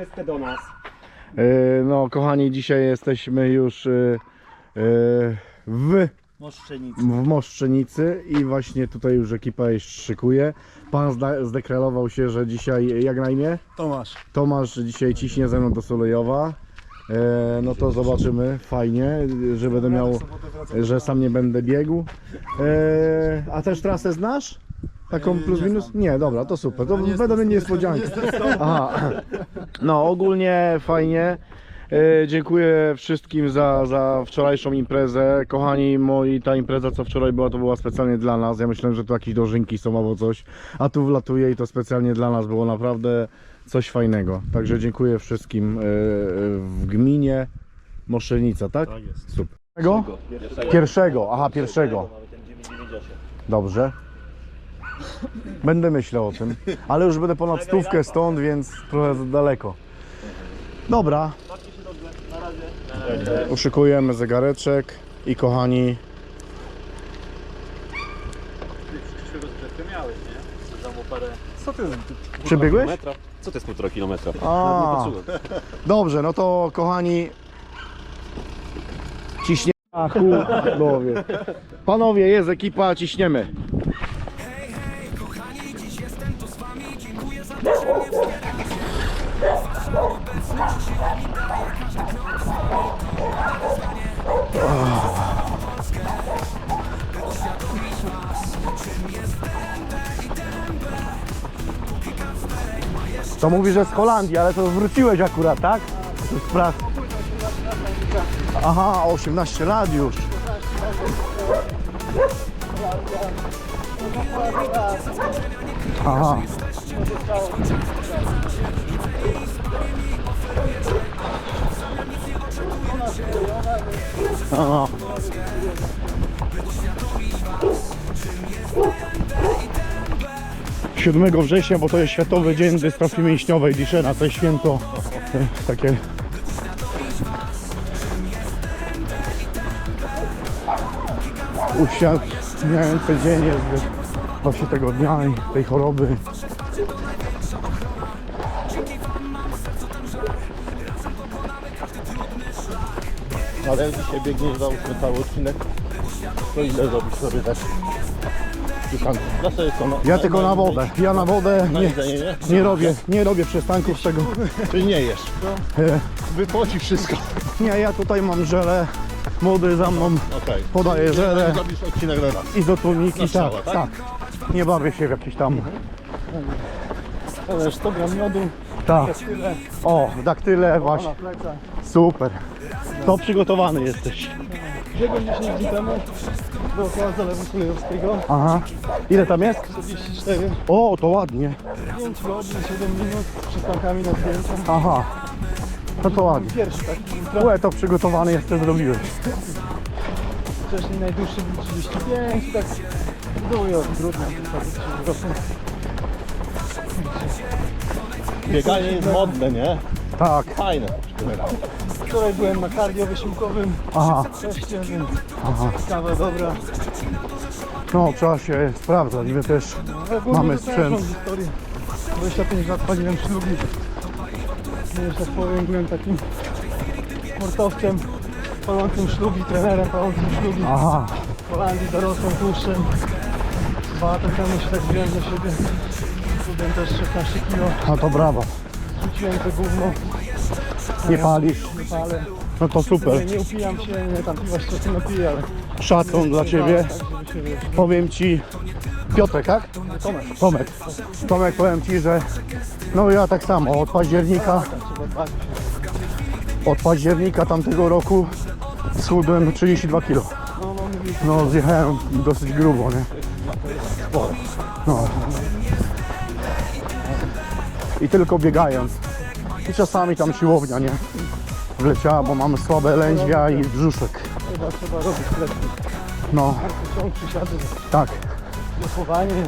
wszystkie do nas. E, No, kochani, dzisiaj jesteśmy już e, e, w, Moszczenicy. w Moszczenicy i właśnie tutaj już ekipa już szykuje. Pan zda, zdeklarował się, że dzisiaj, jak na imię? Tomasz. Tomasz dzisiaj ciśnie ze mną do Solejowa. E, no to zobaczymy, fajnie, że będę miał, że sam nie będę biegł. E, a też trasę znasz? Taką plus minus? Nie, dobra, to super, to będą mieć niespodzianki. Aha. No ogólnie fajnie. E, dziękuję wszystkim za, za wczorajszą imprezę. Kochani moi, ta impreza co wczoraj była, to była specjalnie dla nas. Ja myślałem, że tu jakieś dożynki są albo coś, a tu wlatuje i to specjalnie dla nas było naprawdę coś fajnego. Także dziękuję wszystkim e, w gminie Moszelnica, tak? Tak jest. Super. Pierwszego? Pierwszego, aha, pierwszego. Dobrze. Będę myślał o tym, ale już będę ponad stówkę stąd, więc trochę za daleko. Dobra. Uszykujemy zegareczek i kochani, Co ty? przybiegłeś? Metra? Co to jest półtora kilometra? A, dobrze, no to kochani, ciśnie. A, chudowie. Panowie, jest ekipa, ciśniemy. To mówi, że z Holandii, ale to wróciłeś akurat, tak? Pra... Aha, 18 lat już. Aha. Aha. 7 września, bo to jest Światowy Dzień Dystrofii Mięśniowej Diszena, to jest święto e, takie uświadamiające dzień jest właśnie tego dnia i tej choroby. Ale jak dzisiaj biegniesz za ósmy cały odcinek, to ile zrobisz sobie tak? Na sobie co? Na, Ja tylko na wodę, ja na wodę Na nie, jedzenie, nie? nie robię, nie robię przystanków z tego. Ty nie jesz. E, Wypoci wszystko. Nie, ja tutaj mam żelę, młody za mną Okej. podaje żelę. Zrobisz odcinek na raz. Na tak, strzała, tak, tak? Nie bawię się w jakieś tam. Ale 100 gram miodu, Tak. O, daktyle właśnie. Super. To przygotowany jesteś. Biegłem 10 dni temu dookoła Zalewu Sulejowskiego. Aha. Ile tam jest? 44, O, to ładnie. 5 godzin, 7 minut z przystankami na zdjęcia. Aha. No to ładnie. Pierwszy taki Łe, to przygotowany jestem, zrobiłeś. wcześniej najdłuższy był 35, tak w dół i od grudnia w roku. Bieganie jest modne, nie? Tak. Fajne. Wczoraj byłem na kardio wysiłkowym Aha. teście, więc Aha. kawa dobra. No, trzeba się sprawdzać. My też Ale głównie mamy to sprzęt. mam historię. 25 lat paliłem ślugi. Nie, że tak powiem, byłem takim sportowcem palącym szlugi, trenerem palącym szlugi. Aha. W Holandii dorosłym tłuszczem. Dwa lata temu się tak wziąłem do siebie. Schudłem też 16 kg. No to brawo. Rzuciłem to gówno. Nie palisz. Nie palę. No to super. nie upijam się, nie tam piwa się czasem napiję, ale... Szacun dla Ciebie. Tak, żeby się wiesz, Powiem Ci, Piotrek, tak? Tomek. Tomek. Tomek, powiem Ci, że no ja tak samo, od października, Trzeba dbać. od października tamtego roku schudłem 32 kg. No, no, No zjechałem dosyć grubo, nie? No. I tylko biegając. I czasami tam siłownia, nie? Wleciała, bo mamy słabe lędźwia i brzuszek. chyba trzeba robić lepiej. No, przysiady, tak. blokowanie.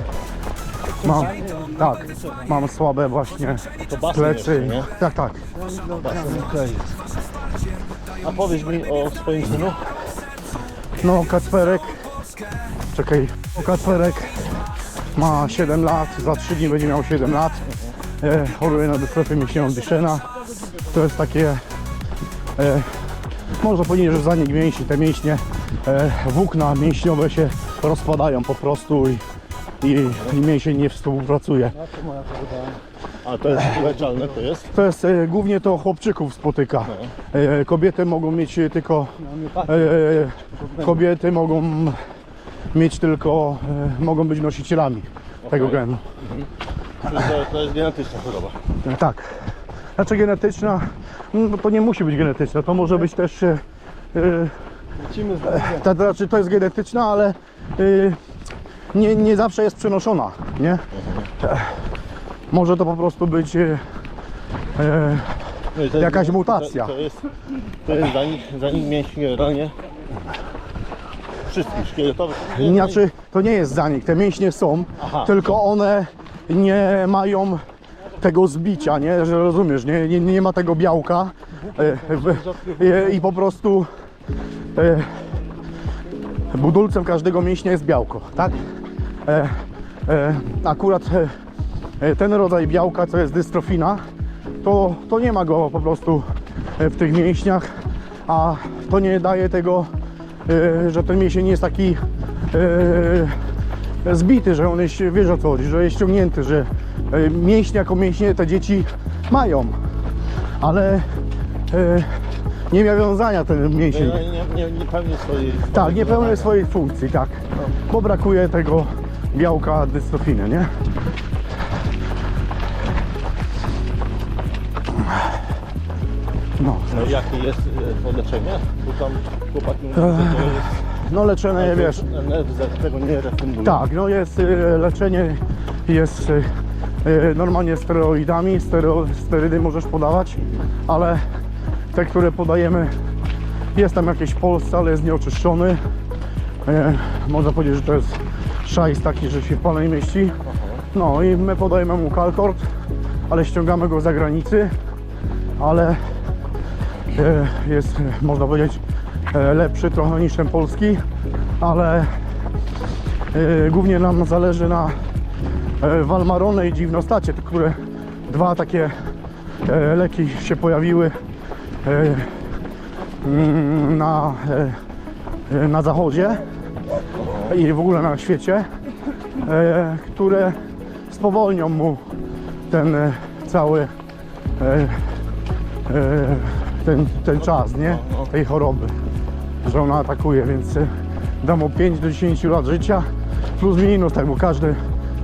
Mam, tak. Mam słabe właśnie To plecy. jeszcze, nie? Tak, tak. A powiedz mi o swoim synu. No, Kacperek. Czekaj. O, Kacperek ma 7 lat. Za 3 dni będzie miał 7 lat. E, choruje na dystrofę mięśniową Duchenne. To jest takie, e, można powiedzieć, że zanik mięśni, te mięśnie, e, włókna mięśniowe się rozpadają po prostu i, i, i mięsień nie współpracuje. A to jest leczalne, to jest? To jest e, głównie to chłopczyków spotyka. E, kobiety mogą mieć e, tylko. E, kobiety mogą mieć tylko. E, mogą być nosicielami tego genu. Czyli to, to jest genetyczna choroba. E, tak. Znaczy genetyczna, no to nie musi być genetyczna, to może być też. E, Lecimy z to, to znaczy to jest genetyczna, ale e, nie, nie zawsze jest przenoszona, nie? Może to po prostu być. E, No Jakaś mutacja. To, to jest, to jest zanik, zanik mięśni generalnie wszystkich szkieletowych. Znaczy, to nie jest zanik, te mięśnie są, Aha. tylko one nie mają tego zbicia, nie? Że rozumiesz, nie, nie, nie ma tego białka e, e, i po prostu e, budulcem każdego mięśnia jest białko, tak? Akurat ten rodzaj białka, co jest dystrofina, to, to nie ma go po prostu w tych mięśniach, a to nie daje tego, że ten mięsień jest taki zbity, że on jest, wiesz o co chodzi, że jest ściągnięty, że e, mięśnie jako mięśnie te dzieci mają, ale e, nie ma wiązania ten mięsień. Nie, nie, nie, nie pełni swojej... Tak, nie pełni swojej funkcji, tak. Bo brakuje tego białka dystrofiny, nie? No, No, jakie jest e, leczenie? Bo tam chłopaki mówią, że to jest... no leczenie, wiesz, NFZ tego nie refunduje. tak, no jest y, leczenie, jest y, y, normalnie steroidami, stero, sterydy możesz podawać, ale te, które podajemy, jest tam jakieś w Polsce, ale jest nieoczyszczony. E, można powiedzieć, że to jest szajs taki, że się w pale nie mieści. No i my podajemy mu kalkord, ale ściągamy go z zagranicy, ale e, jest, można powiedzieć, lepszy trochę niż ten polski, ale e, głównie nam zależy na e, Walmarone i Dziwnostacie, które dwa takie e, leki się pojawiły e, mm, na, e, e, na zachodzie i w ogóle na świecie, e, które spowolnią mu ten e, cały e, e, ten, ten czas, nie? Tej choroby, że ona atakuje, więc e, da mu 5 do 10 lat życia, plus minus, tak, bo każde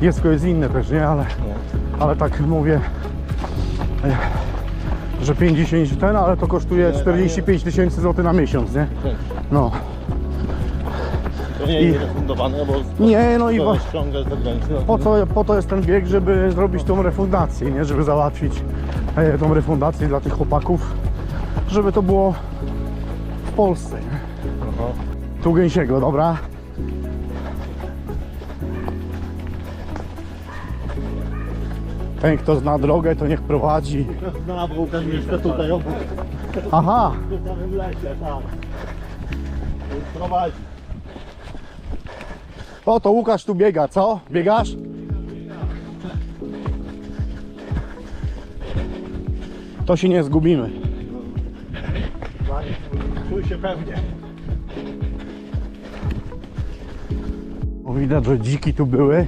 dziecko jest inne też, nie? Ale, ale tak mówię, e, że 50 ten, ale to kosztuje 45 tysięcy złotych na miesiąc, nie? No. To nie jest refundowane, bo Nie, no i to wo- ściąga z zagranicy. no. po co, po to jest ten bieg, żeby zrobić tą refundację, nie? Żeby załatwić e, tą refundację dla tych chłopaków, żeby to było w Polsce, nie? Aha. Tu gęsiego, dobra? Ten, kto zna drogę, to niech prowadzi. Na Łukasz mieszka tutaj obok, Aha, w lesie. Więc Prowadzi. o to Łukasz tu biega, co? Biegasz? To się nie zgubimy. Czuj się pewnie. Widać, że dziki tu były.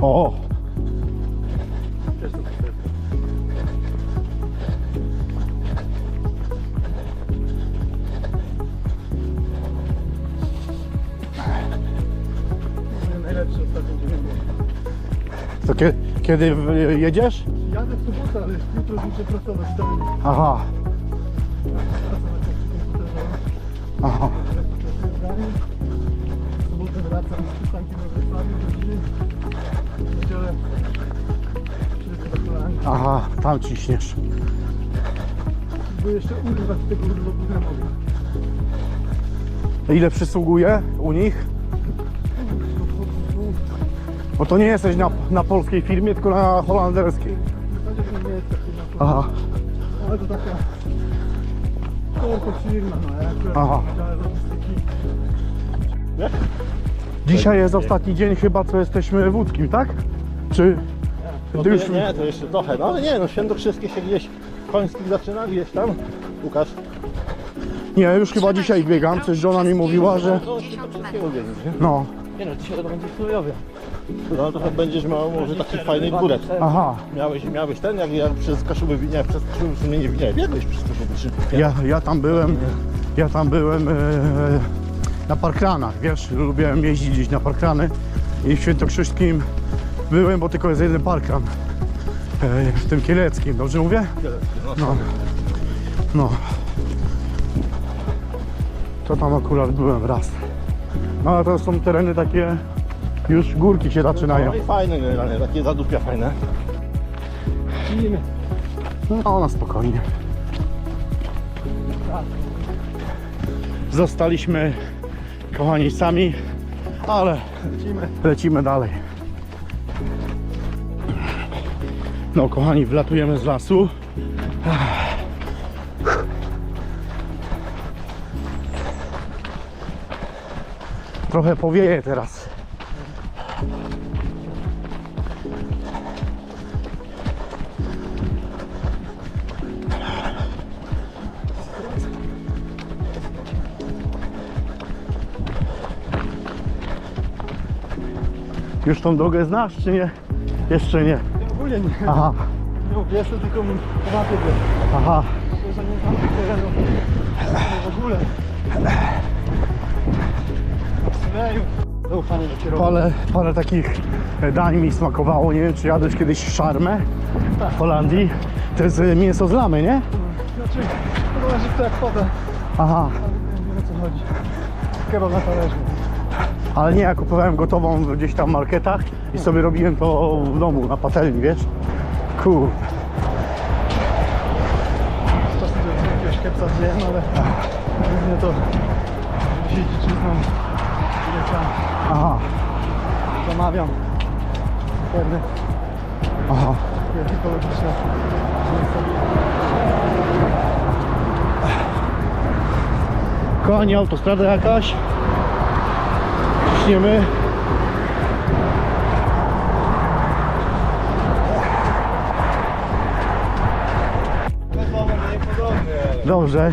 O! najlepszy ostatnio dzień. To kie- kiedy w- jedziesz? Jadę w sobotę, ale jutro muszę pracować dzień. Aha, aha. W sobotę wracam z do. W niedzielę. Aha, tam ciśniesz. Bo jeszcze urwać tego urlopu nie mogę. Ile przysługuje u nich? Bo to nie jesteś na, na polskiej firmie, tylko na holenderskiej. W zasadzie to nie jest takie na Aha, Ale to taka no ja akurat Aha. Nie? Dzisiaj jest ostatni dzień chyba, co jesteśmy w Łódzkim, tak? Czy... No Ty już... Nie, to jeszcze trochę. No ale nie, no świętokrzyskie się gdzieś końskich zaczyna, gdzieś tam. Łukasz. Nie, już chyba dzisiaj biegam, coś żona mi mówiła, że... No, świętokrzyskiego biegniesz, nie? No, Nie no, dzisiaj to będzie w Sulejowie. No to będziesz miał może taki fajny górek. aha. Miałeś, miałeś ten, jak ja przez Kaszuby winię, przez Kaszuby w sumie nie winię. Biegłeś przez Kaszuby czy Ja, ja tam byłem, ja tam byłem e, na parkranach, wiesz, lubiłem jeździć gdzieś na parkrany i w Świętokrzyskim byłem, bo tylko jest jeden parkran. E, w tym kieleckim, dobrze mówię? No. No. To tam akurat byłem raz. No ale to są tereny takie, już górki się zaczynają. No i fajne generalnie, takie zadupia fajne. No na spokojnie. Zostaliśmy kochani sami, ale lecimy dalej. No kochani, wlatujemy z lasu. Trochę powieje teraz. Już tą drogę znasz, czy nie? Jeszcze nie. Ogólnie nie. Aha, Nie jestem tylko mapie wiem. aha. że nie znam terenów. W ogóle. Zaufanie do kierowcy. Parę, parę takich dań mi smakowało. Nie wiem, czy jadłeś kiedyś szarmę w Holandii. To jest e, mięso z lamy, nie? Znaczy, to zależy kto jak poda. Aha, nie wiem o co chodzi. Kebab na talerzu. ale nie, ja kupowałem gotową gdzieś tam w marketach i sobie robiłem to w domu, na patelni, wiesz? Kur. Czasem jakiegoś kepsa zjem, ale głównie to się dziczyzną. Ile tam Aha, zamawiam. Pewne aha. ekologiczne. Kochani, autostrada jakaś. Ciśniemy. Dobrze.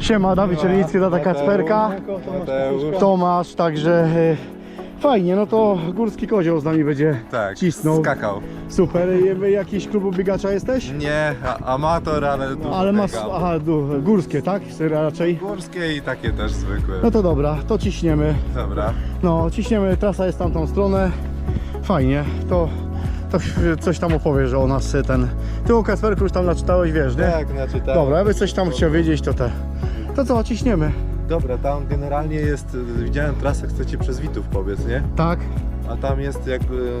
Siema, Dawid Czernicki, Tata Kacperka. Tomasz, także e, fajnie, no to Górski Kozioł z nami będzie Tak, cisnął. skakał. Super, E, jakiś klubu biegacza jesteś? Nie, a, amator, ale tu Ale masz, biegam. aha, du- górskie, tak? Raczej. Górskie i takie też zwykłe. No to dobra, to ciśniemy. Dobra. No, ciśniemy, trasa jest tamtą stronę. Fajnie, to, to coś tam opowiesz o nas e, ten. Ty o Kasperku już tam naczytałeś, wiesz, nie? Tak, tak. Dobra, jakby coś tam chciał wiedzieć, to te. To co, ciśniemy. Dobra, tam generalnie jest, y, widziałem trasę, chcecie przez Witów powiedz, nie? Tak? A tam jest jakby,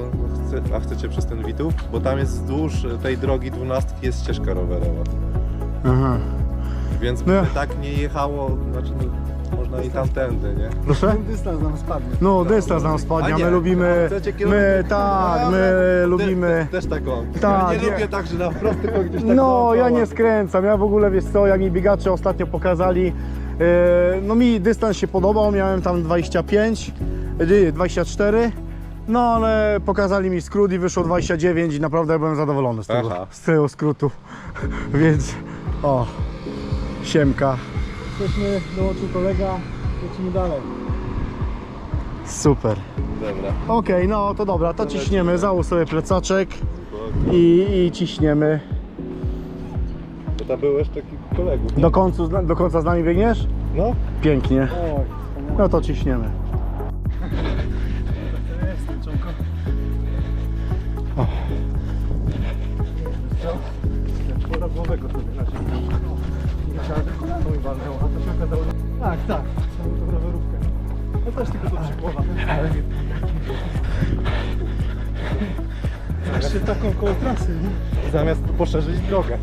no a chcecie przez ten Witów? Bo tam jest wzdłuż tej drogi dwunastki jest ścieżka rowerowa. Aha. Więc No. by tak nie jechało, znaczy no, można i tamtędy, nie? Proszę? Ten dystans nam spadnie. No, dystans nam spadnie, A my nie, lubimy, chcecie my tak, A, my Te- lubimy. Te, też taką. Tak, ja nie, nie. lubię tak, że na wprost, tylko gdzieś tak No, dookoła. ja nie skręcam. Ja w ogóle wiesz co, jak mi biegacze ostatnio pokazali, e, no mi dystans się podobał, miałem tam 25, nie, 24. No ale pokazali mi skrót i wyszło 29 i naprawdę byłem zadowolony z tego, Aha. z tego skrótu. Więc o, siemka, Jesteśmy, dołączył kolega, lecimy dalej. super. Dobra. Okej, no to dobra, to ciśniemy, załóż sobie plecaczek i, i ciśniemy. Bo tam było jeszcze kilku kolegów. Do, końcu, do końca z nami biegniesz? No. Pięknie. No to ciśniemy. Pora głowego sobie. Nie chciałem, że kolano mi walnęło, a to się okazało... Tak, tak, rowerówkę. No też tylko do przykłada. Jeszcze taką koło trasy, nie? Zamiast poszerzyć drogę.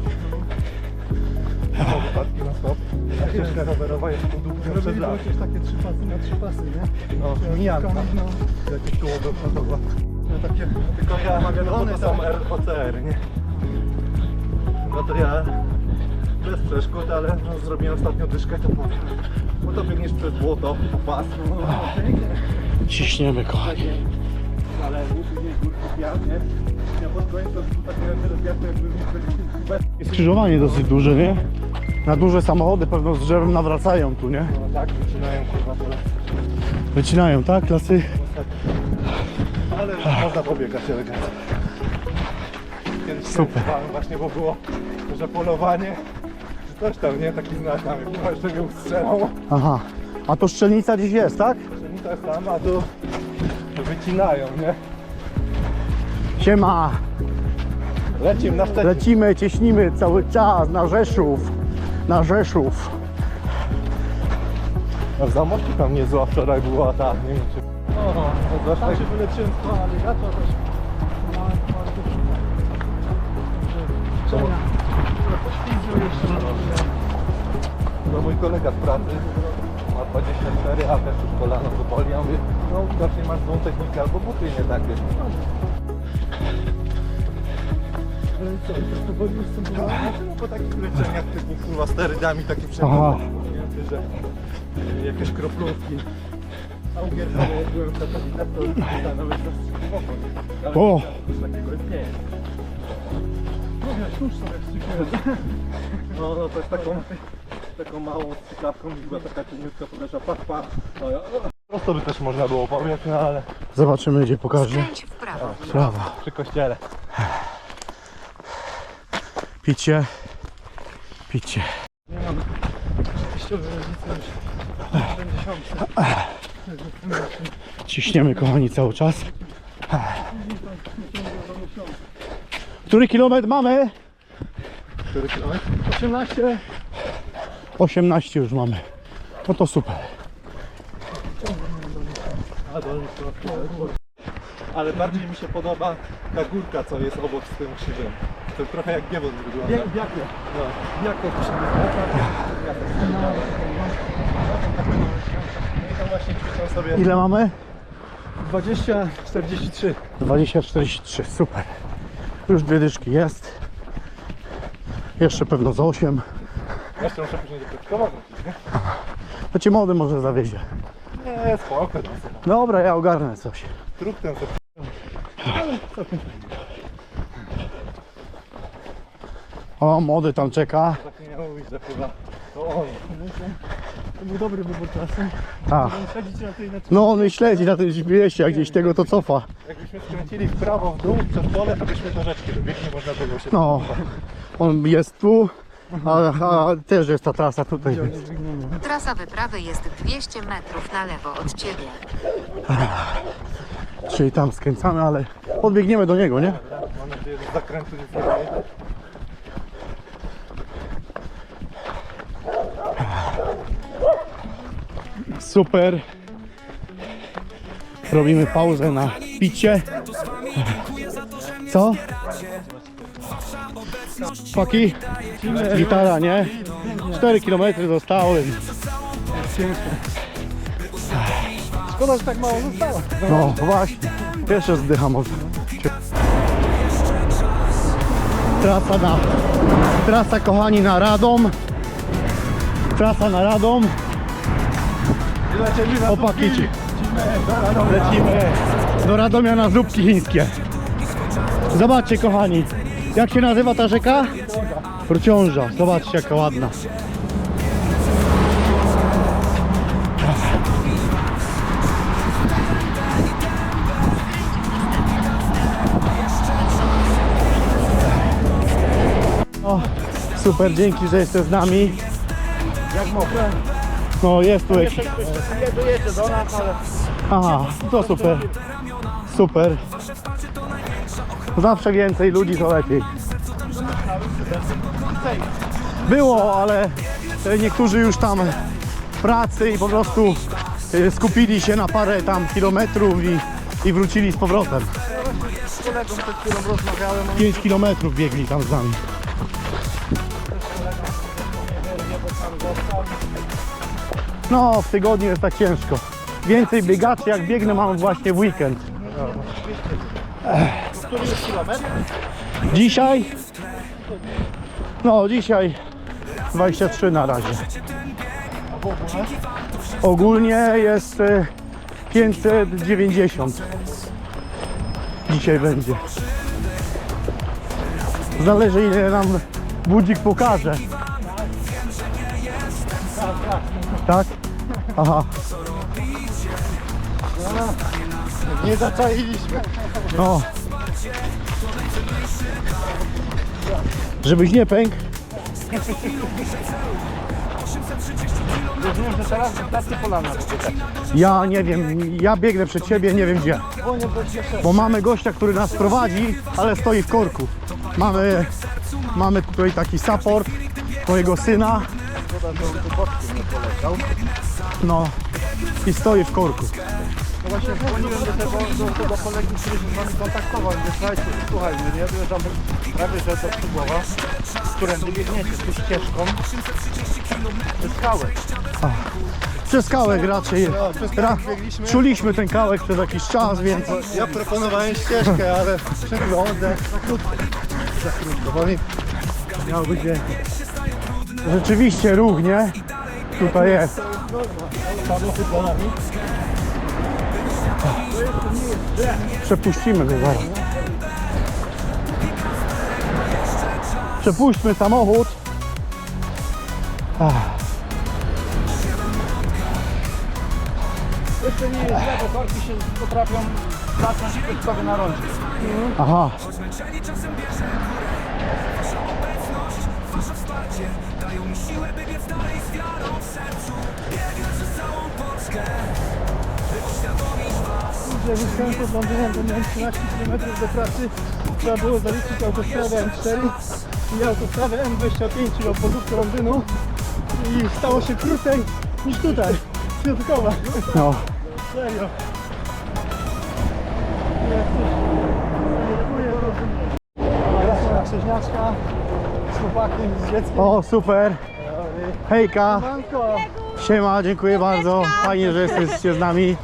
Wypadki na stop. Ścieżka rowerowa jest po dół przez las. jakieś takie trzy pasy na trzy pasy, nie? No, mijanka. No, Jakieś koło dokładowa. no takie Tylko ja, to są. ROCR, nie? No to ja bez przeszkód, ale no, zrobiłem ostatnio dyszkę, to powiem. Bo to biegniesz przez błoto, po pasku, no, Ciśniemy, kochani. ale później górki piasnie. Ja pod koniec to tak miałem teraz jasno, jakby bez Skrzyżowanie dosyć duże, nie? Na duże samochody pewno z drzewem nawracają tu, nie? No tak, wycinają kurwa tyle. Wycinają, tak? Klasy? Ale można pobiegać elegancko. Kiedyś Super. Właśnie, bo było, że polowanie, coś tam, nie? Taki znak tam, chyba jeszcze mnie ustrzelał. Aha. A to szczelnica gdzieś jest, tak? Że tak tam, a tu wycinają, nie? Siema! Lecimy na wtedy. Lecimy, cieśnimy cały czas na Rzeszów. Na Rzeszów. A w Zamościu tam niezła wczoraj była ta, nie wiem czy... O, to zaś tak... Wyleczyłem z ale ja to też Czemu? No mój kolega z pracy ma 24, a też już kolano go boli. Ja mówię, no widocznie masz złą technikę albo buty nie takie. co, i też powoli ustępowało. No po takich leczeniach typu kurwa sterydami takie nie? że jakieś kroplówki. A u Gierka, jak byłem w katowicach, to to nawet na spoko, nie? Ale O! takiego istnieje. No wiesz, nóż sobie wstrzykujesz. No, no to jest taką, taką małą strzykawką, była taka cieniutka podeszła, pach, pach. No, ja, Prosto by też można było pobiec, no ale Zobaczymy, gdzie pokaże. Skręć w prawo. Prawa. przy kościele. Picie. Picie. Nie mam przejściowej różnicy już 70. Ciśniemy, kochani, cały czas. Który kilometr mamy? Który kilometr? 18. 18 już mamy. No to super. Ale bardziej mi się podoba ta górka, co jest obok z tym krzyżem. To trochę jak Giewon wygląda. Jak, jak, No. jak to właśnie ćwiczą sobie Ile mamy? 20, 43. 20-43, super. Już dwie dyszki jest. Jeszcze pewno z 8. Jeszcze muszę później do Piotrkowa wrócić, nie? To cię młody może zawiezie. Nie, spoko. no. Dobra, ja ogarnę coś. Trup ten sobie. O, młody tam czeka. Tak nie mówić, że chyba to on. To był dobry wybór czasu. Tak. Śledzić na tej na No on śledzi na tym GPS-ie, jak gdzieś tego to cofa. Jakbyśmy skręcili w prawo, w dół, przez pole, to byśmy do rzeczki dobiegli, można było się... No, on jest tu, a, a też jest ta trasa tutaj. Więc. Trasa wyprawy jest 200 metrów na lewo od ciebie. Czyli tam skręcamy, ale podbiegniemy do niego, nie? Mam nadzieję, że zakrętu nie. Super. Robimy pauzę na picie. Co? Paki? Gitara, nie? 4 km zostały. Szkoda, że tak mało zostało. No właśnie. Jeszcze zdycham od... Trasa na... Trasa kochani na Radom. Trasa na Radom. Opaki ci. Lecimy do Radomia na zupki chińskie. Zobaczcie kochani, jak się nazywa ta rzeka? Prociąża. Zobaczcie jaka ładna. O, super, dzięki, że jesteś z nami. Jak mogę. No jest tu jakiś... Nie dojedzie do nas, ale Aha, to super. Super. Zawsze więcej ludzi to lepiej. Było, ale niektórzy już tam pracy i po prostu e, skupili się na parę tam kilometrów i, i wrócili z powrotem. z kolegą przed chwilą rozmawiałem. 5 kilometrów biegli tam z nami. No, w tygodniu jest tak ciężko. Więcej biegaczy jak biegnę mam właśnie w weekend. Który jest? Dzisiaj? No, dzisiaj 23 na razie. Ogólnie jest e, 590. Dzisiaj będzie. Zależy ile nam budzik pokaże. Tak? Aha. Nie zaczailiśmy. No. Żebyś nie pękł. Rozumiem, że teraz wystarczy polana. Ja nie wiem, ja biegnę przed siebie, nie wiem gdzie. Bo mamy gościa, który nas prowadzi, ale stoi w korku. Mamy, mamy tutaj taki support mojego syna. No i stoi w korku. No właśnie dzwoniłem do tego, do tego kolegi, który się z wami kontaktował. Mówię, słuchajcie, słuchaj, mówię, ja dojeżdżam prawie że do Przygłowa, którędy biegniecie, tą ścieżką przez skałę. Przez kałek raczej. Ra, czuliśmy ten kałek przez jakiś czas, więc Ja proponowałem ścieżkę, ale przeglądę za krótko. Za krótko, bo mi miał być więcej. rzeczywiście ruch, nie? Tutaj jest. Samochód za nami. Przepuścimy go zaraz. Przepuśćmy samochód. Jeszcze nie jest źle, bo korki się potrafią zacząć płytkowy na rondzie. aha. Że wyszedłem pod Londynem, to miałem 13 km do pracy. Trzeba było zaliczyć autostradę M4 i autostradę M25, czyli obwodówkę Londynu. I stało się krócej niż tutaj, Piotrkowa. No. Serio. Jak coś denerwuje, to... Z chłopakiem, z dzieckiem. O, super. Hejka. Manko, Siema, dziękuję bardzo. Fajnie, że jesteście z nami.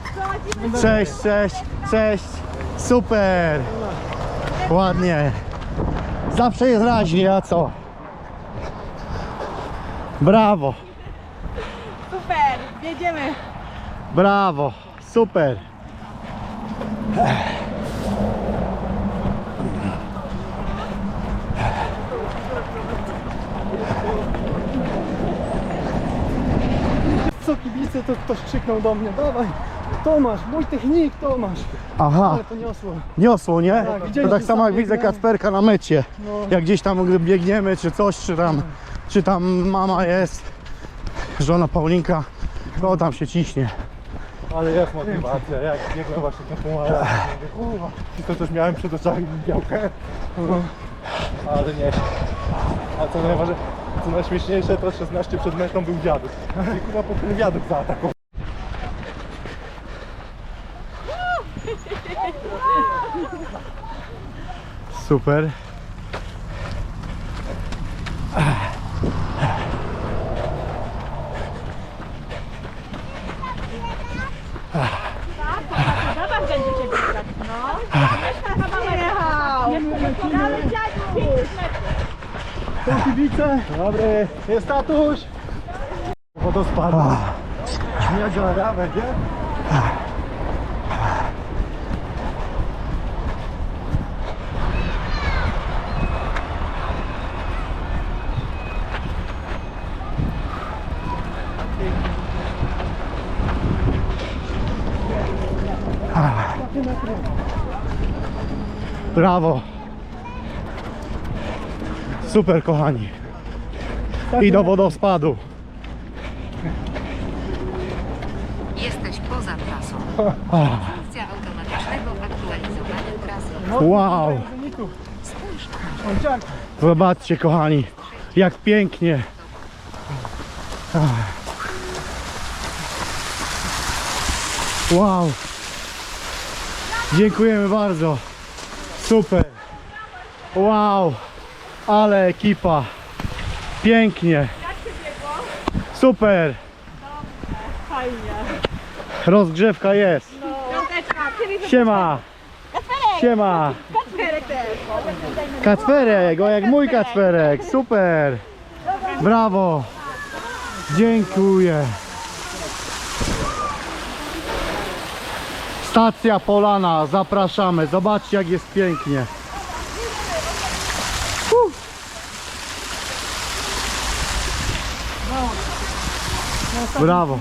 Cześć, cześć, cześć. Super. Ładnie. Zawsze jest raźnie, a co? Brawo, Super, jedziemy. brawo. Super. Kibice, to ktoś krzyknął do mnie, dawaj, Tomasz, mój technik, Tomasz. Aha, Ale to niosło. niosło, nie? Tak, To widzieliśmy tak samo jak widzę biegłem. Kacperka na mecie. No. Jak gdzieś tam biegniemy, czy coś, czy tam, czy tam mama jest, żona Paulinka, to tam się ciśnie. Ale jest motywacja, jak biegłem właśnie ten półmaraton, mówię, kurwa, i to też miałem przed oczami białkę, ale nie. A co najważniejsze, co najśmieszniejsze, to 16 przed metą był dziadek. I kurwa po tym dziadek zaatakował. Super. Zabaw będziecie biegać, no. Jechał. Ale dziadu. 5 metrów. Są kibice, dobry, jest tatuś. Wodospad. Śmiać na rawę, nie? Brawo. Super, kochani. I do wodospadu. Jesteś poza trasą. Funkcja automatycznego aktualizowania trasy. Wow. Zobaczcie, kochani, jak pięknie. Wow. Dziękujemy bardzo. Super. Wow ale ekipa. Pięknie. Super. Fajnie. Rozgrzewka jest. Siema. Siema. Kacperek, o jak mój kacperek. Super. Brawo. Dziękuję. Stacja Polana, zapraszamy. Zobaczcie jak jest pięknie. Brawo.